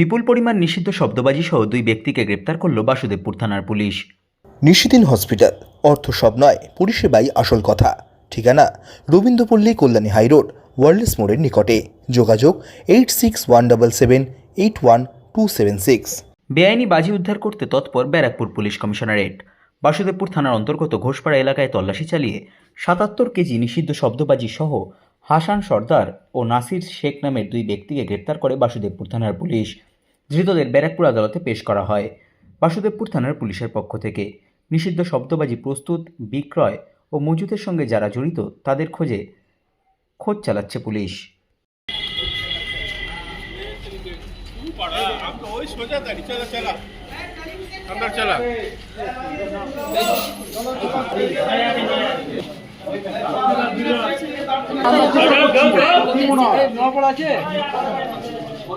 বিপুল পরিমাণ নিষিদ্ধ শব্দবাজি সহ দুই ব্যক্তিকে গ্রেপ্তার করল বাসুদেবপুর থানার পুলিশ। নিশিদিন হসপিটাল অর্থ সব নয় পরিষেবাই আসল কথা। ঠিকানা রবীন্দ্রপল্লী কল্যাণী হাইরোড ওয়ার্ল্ডস মোড়ের নিকটে। যোগাযোগ eight six one double seven eight one two seven six বেআইনি বাজি উদ্ধার করতে তৎপর ব্যারাকপুর পুলিশ কমিশনারেট। বাসুদেবপুর থানার অন্তর্গত ঘোষপাড়া এলাকায় তল্লাশি চালিয়ে সাতাত্তর কেজি নিষিদ্ধ শব্দবাজি সহ হাসান সর্দার ও নাসির শেখ নামের দুই ব্যক্তিকে গ্রেপ্তার করে বাসুদেবপুর থানার পুলিশ। ধৃতদের ব্যারাকপুর আদালতে পেশ করা হয় বাসুদেবপুর থানার পুলিশের পক্ষ থেকে নিষিদ্ধ শব্দবাজি প্রস্তুত বিক্রয় ও মজুতের সঙ্গে যারা জড়িত তাদের খোঁজে খোঁজ চালাচ্ছে পুলিশ Oh,